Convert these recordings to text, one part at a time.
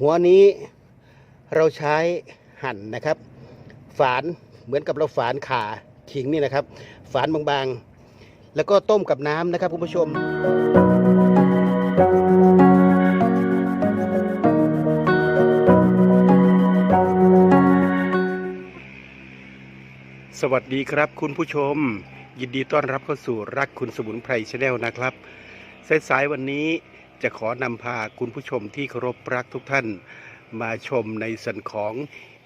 หัวนี้เราใช้หั่นนะครับ ฝานเหมือนกับเราฝานขาขิงนี่นะครับ ฝานบางๆ แล้วก็ต้มกับน้ำนะครับคุณผู้ชมสวัสดีครับคุณผู้ชม ยินดีต้อนรับเข้าสู่รักคุณสมุนไพรชาแนลนะครับ สายๆวันนี้ จะขอนำพาคุณผู้ชมที่เคารพรักทุกท่าน มาชมในส่วนของ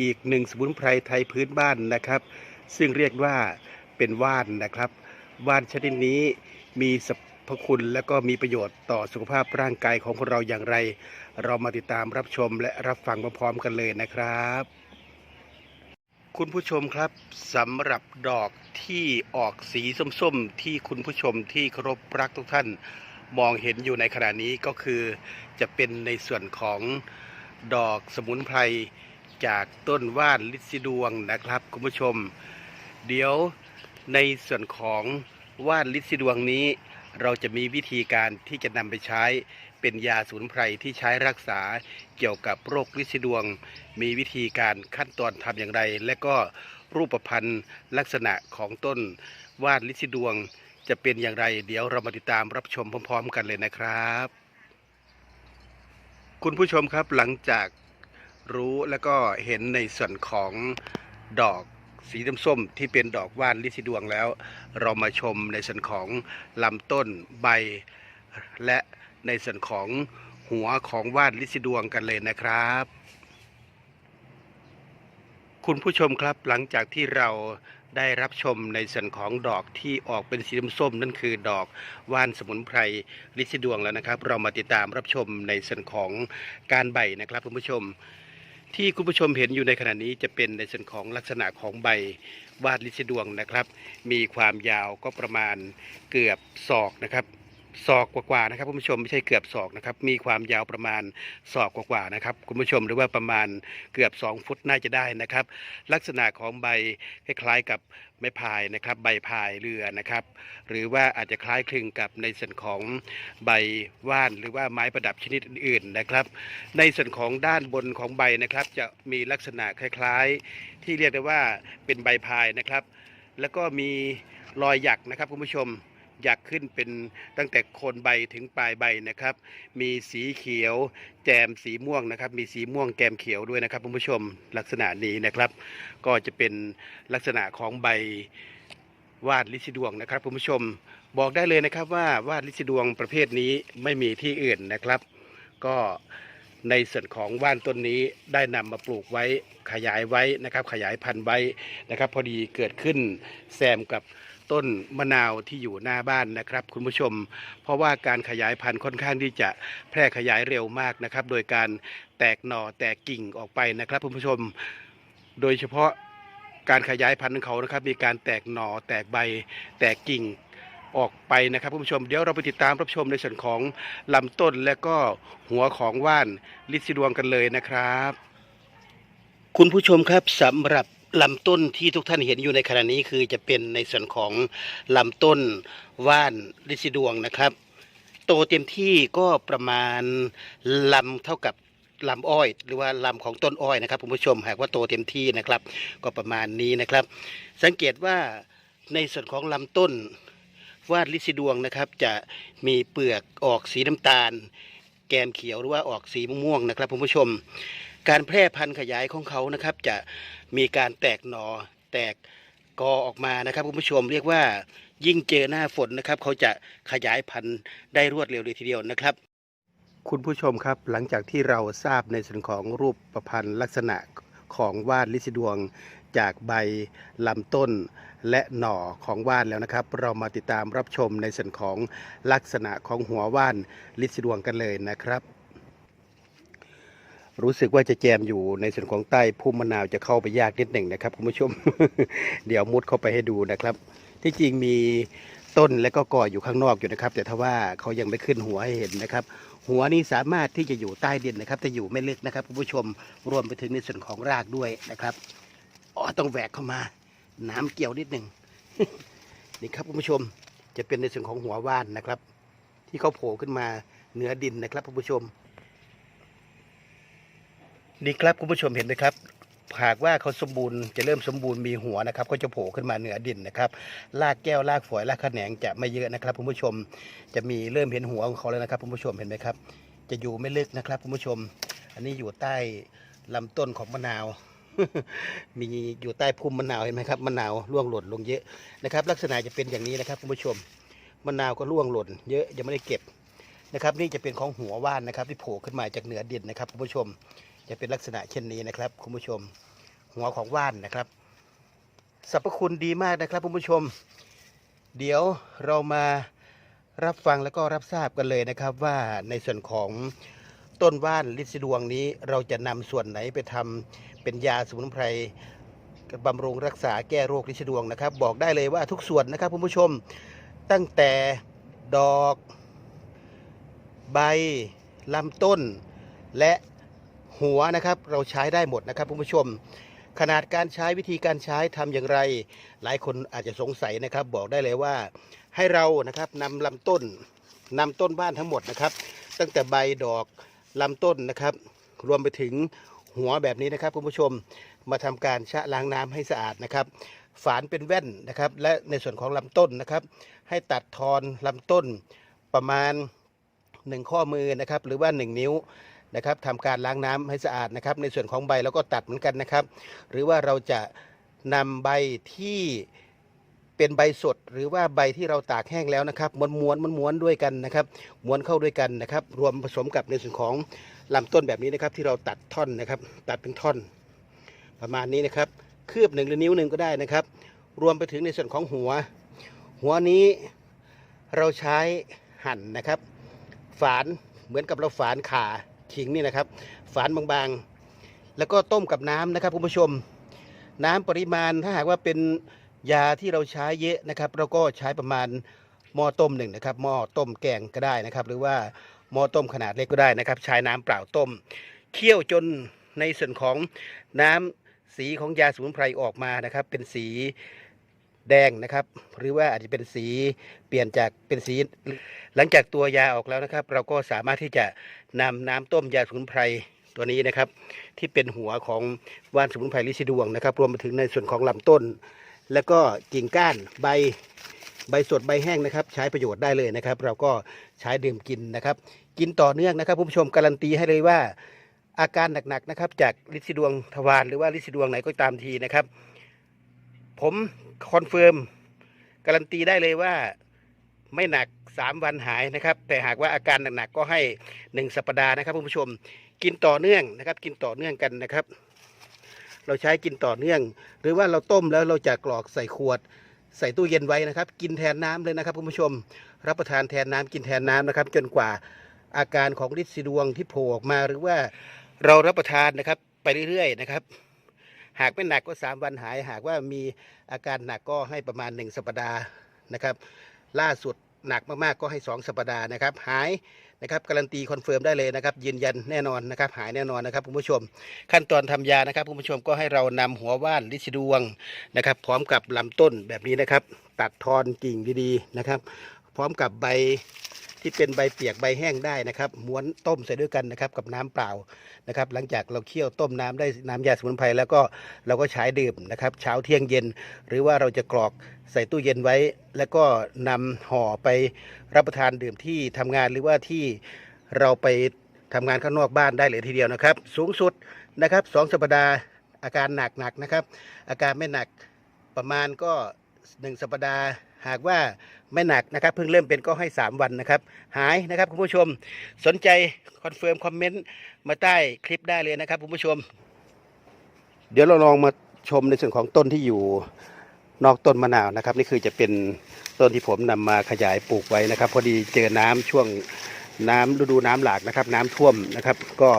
อีกหนึ่งสมุนไพรไทยพื้นบ้านนะครับ ซึ่งเรียกว่าเป็นว่านนะครับ ว่านชนิดนี้มีสรรพคุณและก็มีประโยชน์ต่อสุขภาพร่างกายของคนเราอย่างไร เรามาติดตามรับชมและรับฟังพร้อมๆกันเลยนะครับ คุณผู้ชมครับสำหรับดอกที่ออกสีส้มๆ ที่คุณผู้ชมที่เคารพรักทุกท่าน มองเห็นอยู่ในขณะนี้ก็คือจะเป็นในส่วนของดอกสมุนไพรจากต้นว่านลิซิดวงนะครับคุณผู้ชม เดี๋ยวในส่วนของว่านลิซิดวงนี้ เราจะมีวิธีการที่จะนำไปใช้เป็นยาสมุนไพรที่ใช้รักษาเกี่ยวกับโรคลิซิดวง มีวิธีการขั้นตอนทำอย่างไร และก็รูปพันธ์ลักษณะของต้นว่านลิซิดวง จะเป็นอย่างไร เดี๋ยวเรามาติดตามรับชมพร้อม ๆ กันเลยนะครับ คุณผู้ชมครับหลังจากรู้แล้วก็เห็นในส่วนของดอกสีส้มๆที่เป็นดอกว่านลิซิดวงแล้ว เรามาชมในส่วนของลำต้นใบ และในส่วนของหัวของว่านลิซิดวงกันเลยนะครับ คุณผู้ชมครับหลังจากที่เราได้รับชมในส่วนของดอกที่ออกเป็นสีส้มนั่นคือดอกว่านสมุนไพรลิซิดวงแล้วนะครับ เรามาติดตามรับชมในส่วนของการใบนะครับคุณผู้ชม ที่คุณผู้ชมเห็นอยู่ในขณะนี้จะเป็นในส่วนของลักษณะของใบวาดลิซิดวงนะครับ มีความยาวก็ประมาณเกือบศอกนะครับ ศอกกว่าๆนะครับคุณผู้ชมไม่ใช่เกือบศอกนะครับมีความยาวประมาณศอกกว่าๆนะครับคุณผู้ชมหรือว่าประมาณเกือบ 2 ฟุตน่าจะได้นะครับ ลักษณะของใบคล้ายๆกับไม้พายนะครับ ใบพายเรือนะครับ หรือว่าอาจจะคล้ายคลึงกับในส่วนของใบว่าน หรือว่าไม้ประดับชนิดอื่นๆนะครับ ในส่วนของด้านบนของใบนะครับ จะมีลักษณะคล้ายๆ ที่เรียกได้ว่าเป็นใบพายนะครับ แล้วก็มีรอยหยักนะครับคุณผู้ชม หยักขึ้นเป็นตั้งแต่โคนใบถึงปลายใบนะครับ มีสีเขียวแจมสีม่วงนะครับ มีสีม่วงแกมเขียวด้วยนะครับคุณผู้ชมลักษณะนี้นะครับ ก็จะเป็นลักษณะของใบวาดลิซิดวงนะครับคุณผู้ชมบอกได้เลยนะครับว่าวาดลิซิดวงประเภทนี้ไม่มีที่อื่นนะครับ ก็ในส่วนของว่านต้นนี้ได้นำมาปลูกไว้ขยายไว้นะครับ ขยายพันธุ์ไว้นะครับ พอดีเกิดขึ้นแซมกับ ต้นมะนาวที่อยู่หน้าบ้านนะครับ คุณผู้ชม เพราะว่าการขยายพันธุ์ค่อนข้างที่จะแพร่ขยายเร็วมากนะครับ โดยการแตกหน่อแตกกิ่งออกไปนะครับ คุณผู้ชม โดยเฉพาะการขยายพันธุ์ของเขานะครับ มีการแตกหน่อแตกใบ แตกกิ่งออกไปนะครับคุณผู้ชมเดี๋ยวเราไปติดตามรับชมในส่วนของลำต้นและก็หัวของว่านลิซิดวงกันเลยนะครับ คุณผู้ชมครับสำหรับ ลำต้นที่ทุกท่านเห็นอยู่ในขณะนี้คือจะเป็นในส่วนของลำต้นว่านลิซิดวงนะครับ โตเต็มที่ก็ประมาณลำเท่ากับลำอ้อย หรือว่าลำของต้นอ้อยนะครับคุณผู้ชมหากว่าโตเต็มที่นะครับ ก็ประมาณนี้นะครับ สังเกตว่าในส่วนของลำต้นว่าดลิซิดวงนะครับ จะมีเปลือกออกสีน้ำตาล แกมเขียวหรือว่าออกสีม่วงๆนะครับคุณผู้ชม การแพร่พันธุ์ขยายของเขานะครับ จะมีการแตกหนอแตกกอออกมานะครับคุณผู้ชมเรียกว่ายิ่งเจอหน้าฝนนะครับ เขาจะขยายพันธุ์ได้รวดเร็วเลยทีเดียวนะครับ คุณผู้ชมครับหลังจากที่เราทราบในส่วนของรูปประพันธ์ลักษณะของว่านลิซิดวงจากใบลำต้นและหน่อของว่านแล้วนะครับ เรามาติดตามรับชมในส่วนของลักษณะของหัวว่านลิซิดวงกันเลยนะครับ รู้สึกว่าจะแจมอยู่ในส่วนของใต้พุ่มมะนาวจะเข้าไปยากนิดหนึ่งนะครับคุณผู้ชม เดี๋ยวมุดเข้าไปให้ดูนะครับ ที่จริงมีต้นและก็กออยู่ข้างนอกอยู่นะครับ แต่ถ้าว่าเขายังไม่ขึ้นหัวให้เห็นนะครับ หัวนี้สามารถที่จะอยู่ใต้ดินนะครับแต่อยู่ไม่ลึกนะครับคุณผู้ชมรวมไปถึงในส่วนของรากด้วยนะครับอ๋อต้องแหวกเข้ามา น้ำเกี่ยวนิดหนึ่งนี่ครับคุณผู้ชมจะเป็นในส่วนของหัวว่านนะครับ ที่เขาโผล่ขึ้นมาเหนือดินนะครับคุณผู้ชม นี่ครับคุณผู้ชมเห็นไหมครับหากว่าเขาสมบูรณ์จะเริ่มสมบูรณ์มีหัวนะครับ ก็จะโผล่ขึ้นมาเหนือดินนะครับรากแก้วรากฝอยรากแขนงจะไม่เยอะนะครับคุณผู้ชมจะมีเริ่มเห็นหัวของเขาแล้วนะครับคุณผู้ชมเห็นไหมครับ จะอยู่ไม่ลึกนะครับคุณผู้ชม อันนี้อยู่ใต้ลำต้นของมะนาว มีอยู่ใต้พุ่มมะนาวเห็นไหมครับมะนาวร่วงหล่นลงเยอะนะครับ ลักษณะจะเป็นอย่างนี้นะครับคุณผู้ชมมะนาวก็ร่วงหล่น เยอะยังไม่ได้เก็บนะครับ นี่จะเป็นของหัวว่านนะครับ ที่โผล่ขึ้นมาจากเหนือดินนะครับคุณผู้ชม จะเป็นลักษณะเช่นนี้นะครับคุณผู้ชม หัวของว่านนะครับสรรพคุณดีมากนะครับคุณผู้ชม เดี๋ยวเรามารับฟังแล้วก็รับทราบกันเลยนะครับ ว่าในส่วนของต้นว่านลิซิดวงนี้ เราจะนำส่วนไหนไปทำเป็นยาสมุนไพรบำรุงรักษาแก้โรคลิซิดวงนะครับ บอกได้เลยว่าทุกส่วนนะครับคุณผู้ชมตั้งแต่ดอก ใบลำต้น และ หัวนะครับ เราใช้ได้หมดนะครับคุณผู้ชม ขนาดการใช้วิธีการใช้ทำอย่างไร หลายคนอาจจะสงสัยนะครับ บอกได้เลยว่าให้เรานะครับนำลำต้นนำต้นบ้านทั้งหมดนะครับ ตั้งแต่ใบดอกลำต้นนะครับ รวมไปถึงหัวแบบนี้นะครับคุณผู้ชมมาทำการชะล้างน้ำให้สะอาดนะครับ ฝานเป็นแว่นนะครับ และในส่วนของลำต้นนะครับ ให้ตัดทอนลำต้นประมาณ 1 ข้อมือนะครับ หรือว่า 1 นิ้ว นะครับทำการล้างน้ำให้สะอาดนะครับ ในส่วนของใบเราก็ตัดเหมือนกันนะครับ หรือว่าเราจะนำใบที่เป็นใบสดหรือว่าใบที่เราตากแห้งแล้วนะครับม้วนม้วนม้วนม้วนด้วยกันนะครับม้วนเข้าด้วยกันนะครับ รวมผสมกับในส่วนของลำต้นแบบนี้นะครับ ที่เราตัดท่อนนะครับ ตัดเป็นท่อน ประมาณนี้นะครับคืบหนึ่งหรือนิ้วหนึ่งก็ได้นะครับ รวมไปถึงในส่วนของหัว หัวนี้เราใช้หั่นนะครับ ฝานเหมือนกับเราฝานขา ขิงนี่นะครับ ฝานบางๆ แล้วก็ต้มกับน้ำนะครับคุณผู้ชม น้ำปริมาณถ้าหากว่าเป็นยาที่เราใช้เยอะนะครับ เราก็ใช้ประมาณหม้อต้มหนึ่งนะครับหม้อต้มแกงก็ได้นะครับ หรือว่าหม้อต้มขนาดเล็กก็ได้นะครับ ใช้น้ำเปล่าต้ม เคี่ยวจนในส่วนของน้ำสีของยาสมุนไพรออกมานะครับ เป็นสี แดงนะครับ หรือว่าอาจจะเป็นสีเปลี่ยนจากเป็นสี หลังจากตัวยาออกแล้วนะครับ เราก็สามารถที่จะนำน้ำต้มยาสมุนไพรตัวนี้นะครับ ที่เป็นหัวของว่านสมุนไพรลิซิดวงนะครับ รวมไปถึงในส่วนของลำต้น แล้วก็กิ่งก้านใบใบสดใบแห้งนะครับ ใช้ประโยชน์ได้เลยนะครับ เราก็ใช้ดื่มกินนะครับ กินต่อเนื่องนะครับผู้ชมการันตีให้เลยว่า อาการหนักๆนะครับ จากลิซิดวงทวารหรือว่าลิซิดวงไหนก็ตามทีนะครับ ผม คอนเฟิร์มการันตีได้เลยว่าไม่หนัก 3 วันหายนะครับ แต่หากว่าอาการหนักๆก็ให้ 1 สัปดาห์นะครับคุณผู้ชม กินต่อเนื่องนะครับ กินต่อเนื่องกันนะครับ เราใช้กินต่อเนื่อง หรือว่าเราต้มแล้วเราจะกรอกใส่ขวด ใส่ตู้เย็นไว้นะครับ กินแทนน้ำเลยนะครับคุณผู้ชม รับประทานแทนน้ำกินแทนน้ำนะครับ จนกว่าอาการของฤทธิ์สีดวงที่โผล่ออกมาหรือว่าเรารับประทานนะครับ ไปเรื่อยๆนะครับ หากไม่หนักก็ 3 วันหาย หากว่ามีอาการหนักก็ให้ประมาณ 1 สัปดาห์นะครับ ล่าสุดหนักมากๆก็ให้ 2 สัปดาห์นะครับหายนะครับการันตีคอนเฟิร์มได้เลยนะครับยืนยันแน่นอนนะครับหายแน่นอนนะครับคุณผู้ชม ขั้นตอนทำยานะครับคุณผู้ชมก็ให้เรานำหัวว่านลิซิดวงนะครับ พร้อมกับลำต้นแบบนี้นะครับ ตัดทอนกิ่งดีๆนะครับ พร้อมกับใบที่เป็นใบเปียกใบแห้งได้นะครับ ม้วนต้มใส่ด้วยกันนะครับกับน้ำเปล่านะครับ หลังจากเราเคี่ยวต้มน้ำได้น้ำยาสมุนไพรแล้วก็เราก็ใช้ดื่มนะครับ เช้าเที่ยงเย็น หรือว่าเราจะกรอกใส่ตู้เย็นไว้ แล้วก็นำห่อไปรับประทานดื่มที่ทำงานหรือว่าที่เราไปทำงานข้างนอกบ้านได้เลยทีเดียวนะครับ สูงสุดนะครับสองสัปดาห์อาการหนักหนักๆนะครับ อาการไม่หนักประมาณก็หนึ่งสัปดาห์ หากว่าไม่หนักนะครับเพิ่งเริ่มเป็นก็ให้ 3 วันนะครับ หายนะครับคุณผู้ชมสนใจคอนเฟิร์มคอมเมนต์มาใต้คลิปได้เลยนะครับคุณผู้ชม เดี๋ยวเราลองมาชมในส่วนของต้นที่อยู่นอกต้นมะนาวนะครับ นี่คือจะเป็นต้นที่ผมนำมาขยายปลูกไว้นะครับ พอดีเจอน้ำช่วงน้ำฤดูน้ำหลากนะครับ น้ำท่วมนะครับ ก็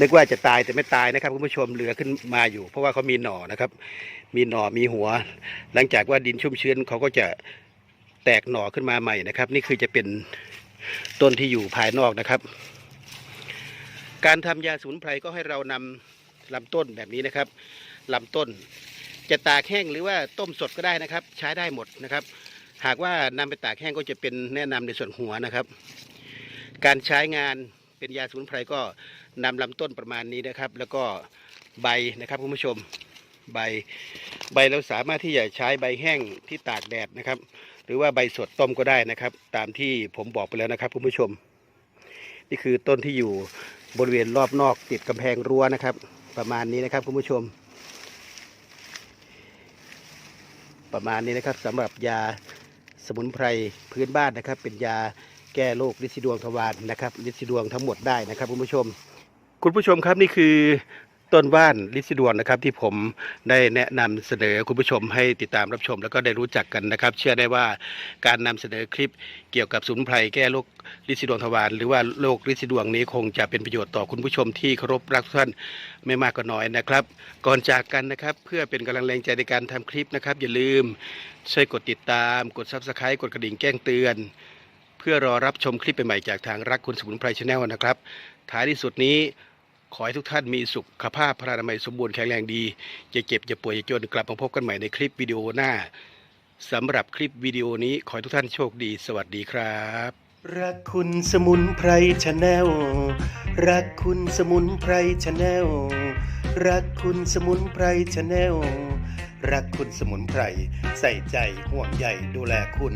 นึกว่าจะตายแต่ไม่ตายนะครับคุณผู้ชมเหลือขึ้นมาอยู่ เพราะว่าเขามีหน่อนะครับ มีหน่อมีหัว หลังจากว่าดินชุ่มชื้นเขาก็จะแตกหน่อขึ้นมาใหม่นะครับ นี่คือจะเป็นต้นที่อยู่ภายนอกนะครับ การทำยาสมุนไพรก็ให้เรานำลำต้นแบบนี้นะครับลำต้น จะตากแห้งหรือว่าต้มสดก็ได้นะครับ ใช้ได้หมดนะครับ หากว่านำไปตากแห้งก็จะเป็นแนะนำในส่วนหัวนะครับ การใช้งานเป็นยาสมุนไพรก็นำลำต้นประมาณนี้นะครับ แล้วก็ใบนะครับคุณผู้ชม ใบ ใบเราสามารถที่จะใช้ใบแห้งที่ตากแดดนะครับ หรือว่าใบสดต้มก็ได้นะครับ ตามที่ผมบอกไปแล้วนะครับคุณผู้ชม นี่คือต้นที่อยู่บริเวณรอบนอกติดกำแพงรั้วนะครับ ประมาณนี้นะครับคุณผู้ชม ประมาณนี้นะครับสำหรับยาสมุนไพรพื้นบ้านนะครับ เป็นยาแก้โรคลินสีดวงทวารนะครับลินสีดวงทั้งหมดได้นะครับคุณผู้ชม คุณผู้ชมครับนี่คือ ต้นว่านลินสีดวงนะครับที่ผมได้แนะนำเสนอคุณผู้ชมให้ติดตามรับชม แล้วก็ได้รู้จักกันนะครับ เชื่อได้ว่าการนำเสนอคลิปเกี่ยวกับสมุนไพรแก้โรคลินสีดวงทวารหรือว่าโรคลินสีดวงนี้คงจะเป็นประโยชน์ต่อคุณผู้ชมที่เคารพรักทุกท่านไม่มากก็น้อยนะครับ ก่อนจากกันนะครับเพื่อเป็นกำลังแรงใจในการทำคลิปนะครับ อย่าลืมช่วยกดติดตาม กด subscribe กดกระดิ่งแจ้งเตือน เพื่อรอรับชมคลิปใหม่ๆจากทางรักคุณสมุนไพรชาแนลนะครับ ท้ายที่สุดนี้ ขอให้ทุกท่านมีสุขภาพพลานามัยสมบูรณ์แข็งแรงดีอย่าเจ็บอย่าป่วยอย่าจนกลับมาพบกันใหม่ในคลิปวิดีโอหน้าสำหรับคลิปวิดีโอนี้ขอให้ทุกท่านโชคดี สวัสดีครับรักคุณสมุนไพรชาแนลรักคุณสมุนไพรชาแนลรักคุณสมุนไพรชาแนลรักคุณสมุนไพรใส่ใจห่วงใยดูแลคุณ